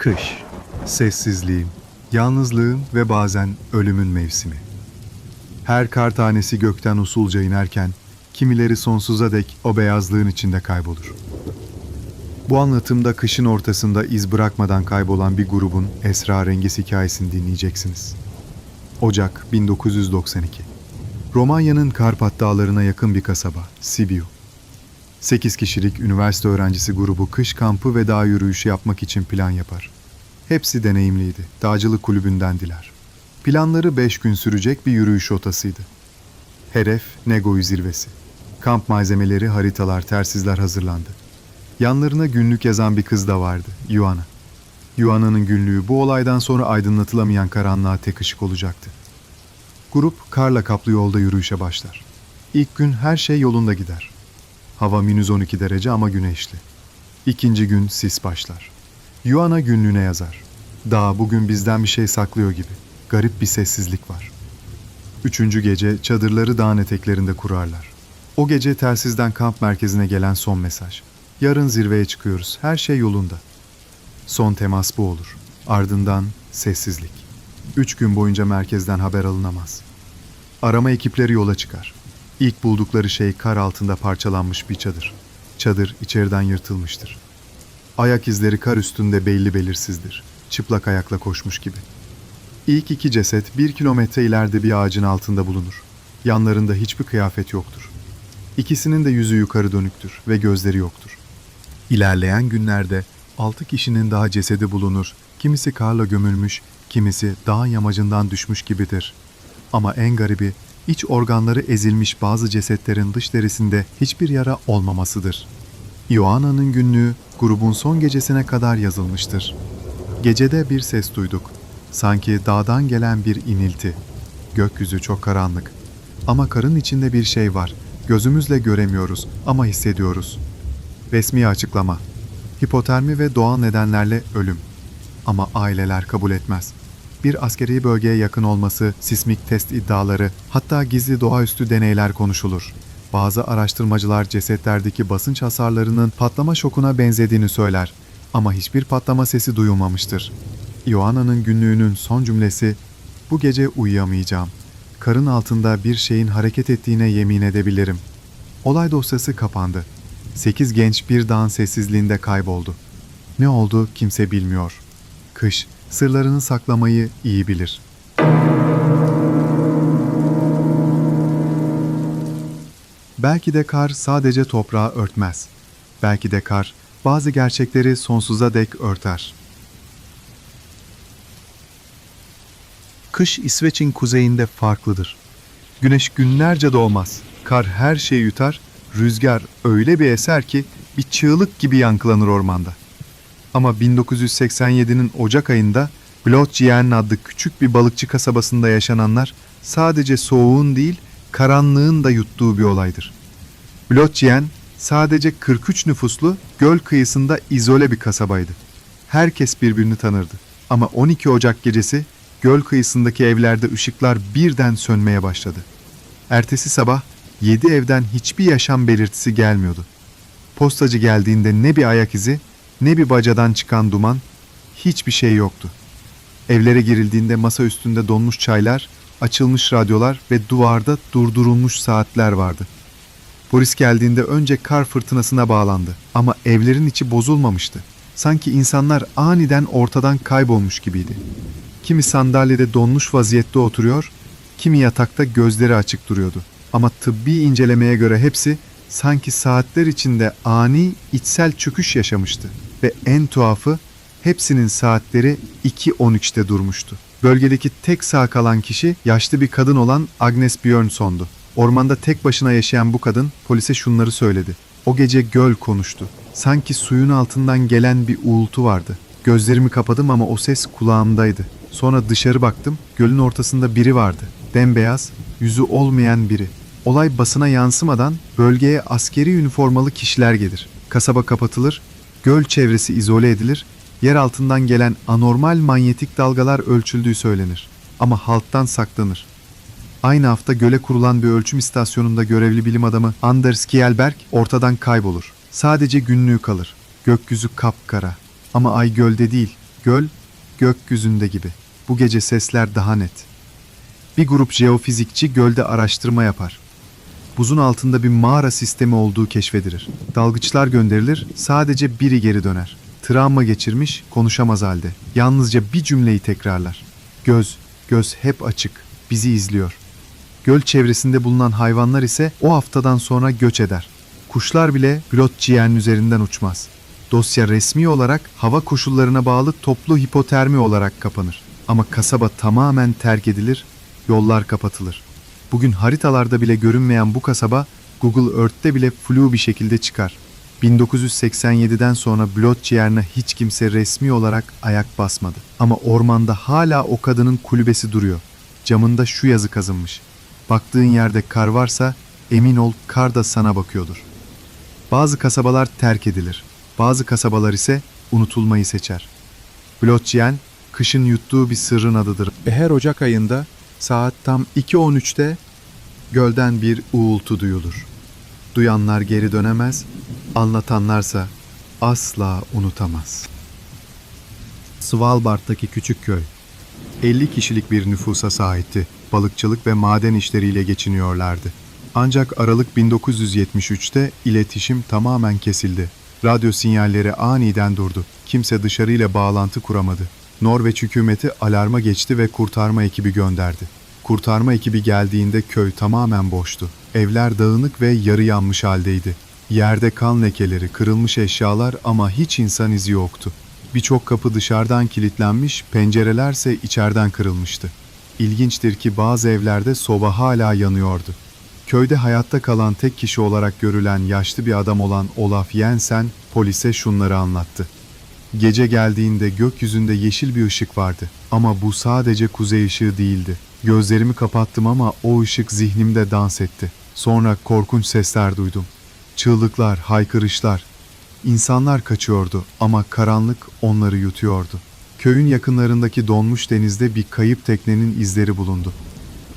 Kış, sessizliğin, yalnızlığın ve bazen ölümün mevsimi. Her kar tanesi gökten usulca inerken, kimileri sonsuza dek o beyazlığın içinde kaybolur. Bu anlatımda kışın ortasında iz bırakmadan kaybolan bir grubun esrarengiz hikayesini dinleyeceksiniz. Ocak 1992 Romanya'nın Karpat Dağları'na yakın bir kasaba, Sibiu. 8 kişilik üniversite öğrencisi grubu kış kampı ve dağ yürüyüşü yapmak için plan yapar. Hepsi deneyimliydi, dağcılık kulübündendiler. Planları 5 gün sürecek bir yürüyüş rotasıydı. Hedef Negoy zirvesi. Kamp malzemeleri, haritalar, tersizler hazırlandı. Yanlarına günlük yazan bir kız da vardı, Yuana. Yuana'nın günlüğü bu olaydan sonra aydınlatılamayan karanlığa tek ışık olacaktı. Grup karla kaplı yolda yürüyüşe başlar. İlk gün her şey yolunda gider. Hava minus 12 derece ama güneşli. İkinci gün sis başlar. Yuana günlüğüne yazar. Dağ bugün bizden bir şey saklıyor gibi. Garip bir sessizlik var. Üçüncü gece çadırları dağın eteklerinde kurarlar. O gece telsizden kamp merkezine gelen son mesaj. Yarın zirveye çıkıyoruz. Her şey yolunda. Son temas bu olur. Ardından sessizlik. Üç gün boyunca merkezden haber alınamaz. Arama ekipleri yola çıkar. İlk buldukları şey kar altında parçalanmış bir çadır. Çadır içeriden yırtılmıştır. Ayak izleri kar üstünde belli belirsizdir. Çıplak ayakla koşmuş gibi. İlk iki ceset bir kilometre ileride bir ağacın altında bulunur. Yanlarında hiçbir kıyafet yoktur. İkisinin de yüzü yukarı dönüktür ve gözleri yoktur. İlerleyen günlerde altı kişinin daha cesedi bulunur. Kimisi karla gömülmüş, kimisi dağ yamacından düşmüş gibidir. Ama en garibi iç organları ezilmiş bazı cesetlerin dış derisinde hiçbir yara olmamasıdır. Ioanna'nın günlüğü grubun son gecesine kadar yazılmıştır. Gecede bir ses duyduk. Sanki dağdan gelen bir inilti. Gökyüzü çok karanlık. Ama karın içinde bir şey var. Gözümüzle göremiyoruz ama hissediyoruz. Resmi açıklama. Hipotermi ve doğal nedenlerle ölüm. Ama aileler kabul etmez. Bir askeri bölgeye yakın olması, sismik test iddiaları, hatta gizli doğaüstü deneyler konuşulur. Bazı araştırmacılar cesetlerdeki basınç hasarlarının patlama şokuna benzediğini söyler. Ama hiçbir patlama sesi duyulmamıştır. Ioanna'nın günlüğünün son cümlesi, bu gece uyuyamayacağım. Karın altında bir şeyin hareket ettiğine yemin edebilirim. Olay dosyası kapandı. Sekiz genç bir dağın sessizliğinde kayboldu. Ne oldu kimse bilmiyor. Kış, sırlarını saklamayı iyi bilir. Belki de kar sadece toprağı örtmez. Belki de kar bazı gerçekleri sonsuza dek örter. Kış İsveç'in kuzeyinde farklıdır. Güneş günlerce doğmaz. Kar her şeyi yutar, rüzgar öyle bir eser ki bir çığlık gibi yankılanır ormanda. Ama 1987'nin Ocak ayında Blotjien adlı küçük bir balıkçı kasabasında yaşananlar sadece soğuğun değil, karanlığın da yuttuğu bir olaydır. Blotjien sadece 43 nüfuslu göl kıyısında izole bir kasabaydı. Herkes birbirini tanırdı. Ama 12 Ocak gecesi göl kıyısındaki evlerde ışıklar birden sönmeye başladı. Ertesi sabah 7 evden hiçbir yaşam belirtisi gelmiyordu. Postacı geldiğinde ne bir ayak izi ne bir bacadan çıkan duman, hiçbir şey yoktu. Evlere girildiğinde masa üstünde donmuş çaylar, açılmış radyolar ve duvarda durdurulmuş saatler vardı. Polis geldiğinde önce kar fırtınasına bağlandı ama evlerin içi bozulmamıştı. Sanki insanlar aniden ortadan kaybolmuş gibiydi. Kimi sandalyede donmuş vaziyette oturuyor, kimi yatakta gözleri açık duruyordu. Ama tıbbi incelemeye göre hepsi sanki saatler içinde ani içsel çöküş yaşamıştı ve en tuhafı hepsinin saatleri 2.13'te durmuştu. Bölgedeki tek sağ kalan kişi yaşlı bir kadın olan Agnes Björnsson'du. Ormanda tek başına yaşayan bu kadın polise şunları söyledi. O gece göl konuştu. Sanki suyun altından gelen bir uğultu vardı. Gözlerimi kapadım ama o ses kulağımdaydı. Sonra dışarı baktım. Gölün ortasında biri vardı. Bembeyaz, yüzü olmayan biri. Olay basına yansımadan bölgeye askeri üniformalı kişiler gelir. Kasaba kapatılır, göl çevresi izole edilir, yer altından gelen anormal manyetik dalgalar ölçüldüğü söylenir. Ama halktan saklanır. Aynı hafta göle kurulan bir ölçüm istasyonunda görevli bilim adamı Anders Kjellberg ortadan kaybolur. Sadece günlüğü kalır. Gökyüzü kapkara. Ama ay gölde değil, Göl, gökyüzünde gibi. Bu gece sesler daha net. Bir grup jeofizikçi gölde araştırma yapar. Buzun altında bir mağara sistemi olduğu keşfedilir. Dalgıçlar gönderilir, sadece biri geri döner. Travma geçirmiş, konuşamaz halde. Yalnızca bir cümleyi tekrarlar. Göz, göz hep açık, bizi izliyor. Göl çevresinde bulunan hayvanlar ise o haftadan sonra göç eder. Kuşlar bile pilot ciğerin üzerinden uçmaz. Dosya resmi olarak hava koşullarına bağlı toplu hipotermi olarak kapanır. Ama kasaba tamamen terk edilir, yollar kapatılır. Bugün haritalarda bile görünmeyen bu kasaba Google Earth'te bile flu bir şekilde çıkar. 1987'den sonra Blot ciğerine hiç kimse resmi olarak ayak basmadı. Ama ormanda hala o kadının kulübesi duruyor. Camında şu yazı kazınmış. Baktığın yerde kar varsa emin ol kar da sana bakıyordur. Bazı kasabalar terk edilir. Bazı kasabalar ise unutulmayı seçer. Blotçien, kışın yuttuğu bir sırrın adıdır. Her Ocak ayında saat tam 2.13'te gölden bir uğultu duyulur. Duyanlar geri dönemez, anlatanlarsa asla unutamaz. Svalbard'daki küçük köy. 50 kişilik bir nüfusa sahipti. Balıkçılık ve maden işleriyle geçiniyorlardı. Ancak Aralık 1973'te iletişim tamamen kesildi. Radyo sinyalleri aniden durdu. Kimse dışarıyla bağlantı kuramadı. Norveç hükümeti alarma geçti ve kurtarma ekibi gönderdi. Kurtarma ekibi geldiğinde köy tamamen boştu. Evler dağınık ve yarı yanmış haldeydi. Yerde kan lekeleri, kırılmış eşyalar ama hiç insan izi yoktu. Birçok kapı dışarıdan kilitlenmiş, pencerelerse içeriden kırılmıştı. İlginçtir ki bazı evlerde soba hala yanıyordu. Köyde hayatta kalan tek kişi olarak görülen yaşlı bir adam olan Olaf Jensen polise şunları anlattı. Gece geldiğinde gökyüzünde yeşil bir ışık vardı ama bu sadece kuzey ışığı değildi. Gözlerimi kapattım ama o ışık zihnimde dans etti. Sonra korkunç sesler duydum. Çığlıklar, haykırışlar. İnsanlar kaçıyordu ama karanlık onları yutuyordu. Köyün yakınlarındaki donmuş denizde bir kayıp teknenin izleri bulundu.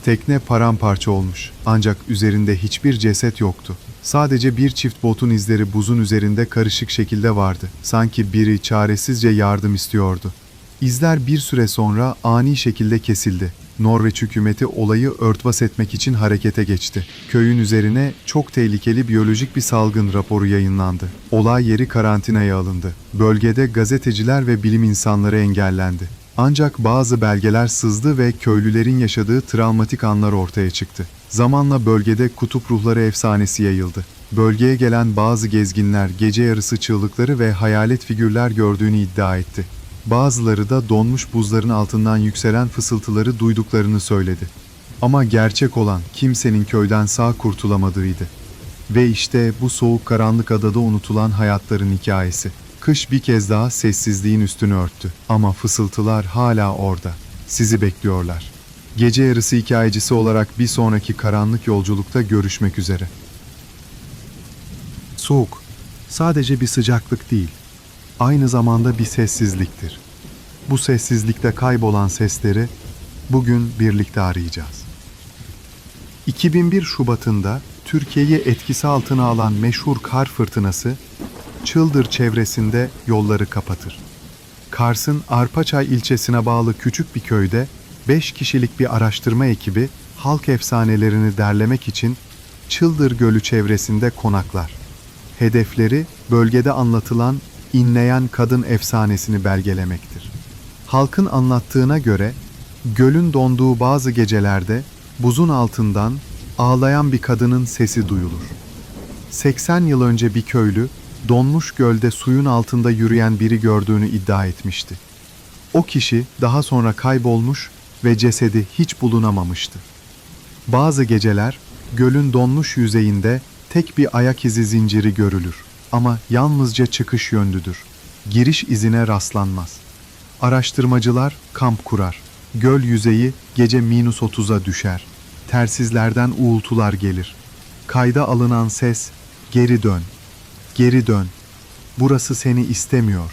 Tekne paramparça olmuş ancak üzerinde hiçbir ceset yoktu. Sadece bir çift botun izleri buzun üzerinde karışık şekilde vardı. Sanki biri çaresizce yardım istiyordu. İzler bir süre sonra ani şekilde kesildi. Norveç hükümeti olayı örtbas etmek için harekete geçti. Köyün üzerine çok tehlikeli biyolojik bir salgın raporu yayınlandı. Olay yeri karantinaya alındı. Bölgede gazeteciler ve bilim insanları engellendi. Ancak bazı belgeler sızdı ve köylülerin yaşadığı travmatik anlar ortaya çıktı. Zamanla bölgede kutup ruhları efsanesi yayıldı. Bölgeye gelen bazı gezginler gece yarısı çığlıkları ve hayalet figürler gördüğünü iddia etti. Bazıları da donmuş buzların altından yükselen fısıltıları duyduklarını söyledi. Ama gerçek olan kimsenin köyden sağ kurtulamadığıydı. Ve işte bu soğuk karanlık adada unutulan hayatların hikayesi. Kış bir kez daha sessizliğin üstünü örttü. Ama fısıltılar hala orada. Sizi bekliyorlar. Gece yarısı hikayecisi olarak bir sonraki karanlık yolculukta görüşmek üzere. Soğuk, sadece bir sıcaklık değil, aynı zamanda bir sessizliktir. Bu sessizlikte kaybolan sesleri bugün birlikte arayacağız. 2001 Şubat'ında Türkiye'yi etkisi altına alan meşhur kar fırtınası Çıldır çevresinde yolları kapatır. Kars'ın Arpaçay ilçesine bağlı küçük bir köyde 5 kişilik bir araştırma ekibi halk efsanelerini derlemek için Çıldır Gölü çevresinde konaklar. Hedefleri bölgede anlatılan inleyen kadın efsanesini belgelemektir. Halkın anlattığına göre gölün donduğu bazı gecelerde buzun altından ağlayan bir kadının sesi duyulur. 80 yıl önce bir köylü donmuş gölde suyun altında yürüyen biri gördüğünü iddia etmişti. O kişi daha sonra kaybolmuş ve cesedi hiç bulunamamıştı. Bazı geceler gölün donmuş yüzeyinde tek bir ayak izi zinciri görülür ama yalnızca çıkış yönlüdür. Giriş izine rastlanmaz. Araştırmacılar kamp kurar. Göl yüzeyi gece minus 30'a düşer. Tersizlerden uğultular gelir. Kayda alınan ses geri dön, geri dön. Burası seni istemiyor.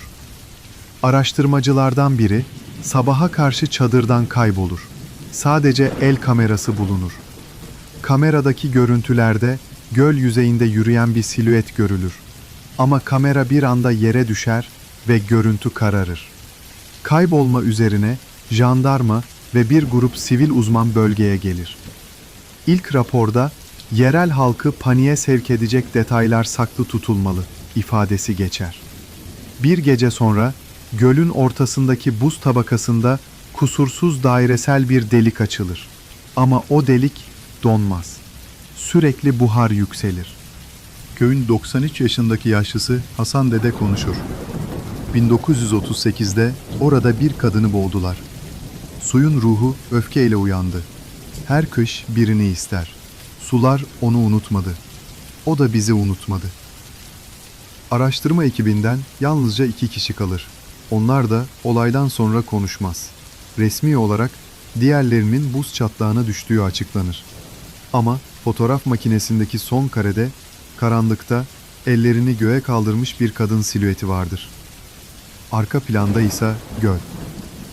Araştırmacılardan biri sabaha karşı çadırdan kaybolur. Sadece el kamerası bulunur. Kameradaki görüntülerde göl yüzeyinde yürüyen bir silüet görülür. Ama kamera bir anda yere düşer ve görüntü kararır. Kaybolma üzerine jandarma ve bir grup sivil uzman bölgeye gelir. İlk raporda yerel halkı paniğe sevk edecek detaylar saklı tutulmalı ifadesi geçer. Bir gece sonra gölün ortasındaki buz tabakasında kusursuz dairesel bir delik açılır. Ama o delik donmaz. Sürekli buhar yükselir. Köyün 93 yaşındaki yaşlısı Hasan Dede konuşur. 1938'de orada bir kadını boğdular. Suyun ruhu öfkeyle uyandı. Her kış birini ister. Sular onu unutmadı. O da bizi unutmadı. Araştırma ekibinden yalnızca iki kişi kalır. Onlar da olaydan sonra konuşmaz. Resmi olarak diğerlerinin buz çatlağına düştüğü açıklanır. Ama fotoğraf makinesindeki son karede karanlıkta ellerini göğe kaldırmış bir kadın silüeti vardır. Arka planda ise göl.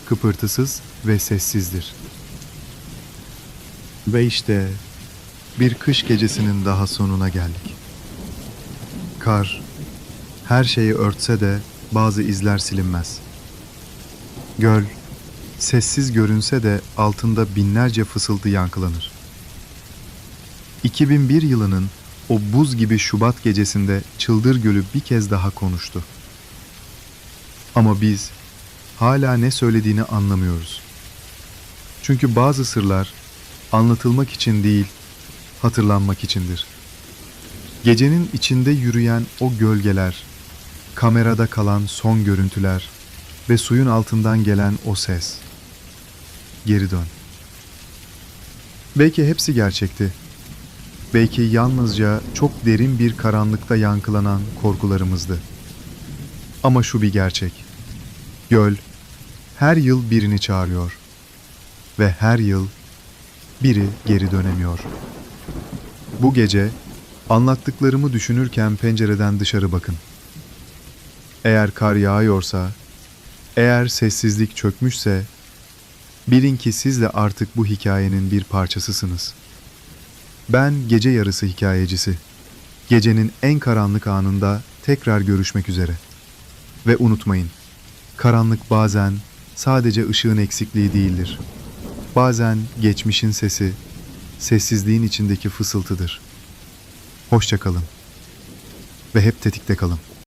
Kıpırtısız ve sessizdir. Ve işte bir kış gecesinin daha sonuna geldik. Kar her şeyi örtse de bazı izler silinmez. Göl sessiz görünse de altında binlerce fısıltı yankılanır. 2001 yılının o buz gibi Şubat gecesinde Çıldır Gölü bir kez daha konuştu. Ama biz hala ne söylediğini anlamıyoruz. Çünkü bazı sırlar anlatılmak için değil, hatırlanmak içindir. Gecenin içinde yürüyen o gölgeler, kamerada kalan son görüntüler ve suyun altından gelen o ses. Geri dön. Belki hepsi gerçekti. Belki yalnızca çok derin bir karanlıkta yankılanan korkularımızdı. Ama şu bir gerçek. Göl her yıl birini çağırıyor ve her yıl biri geri dönemiyor. Bu gece anlattıklarımı düşünürken pencereden dışarı bakın. Eğer kar yağıyorsa, eğer sessizlik çökmüşse, bilin ki siz de artık bu hikayenin bir parçasısınız. Ben gece yarısı hikayecisi. Gecenin en karanlık anında tekrar görüşmek üzere. Ve unutmayın, karanlık bazen sadece ışığın eksikliği değildir. Bazen geçmişin sesi, sessizliğin içindeki fısıltıdır. Hoşça kalın ve hep tetikte kalın.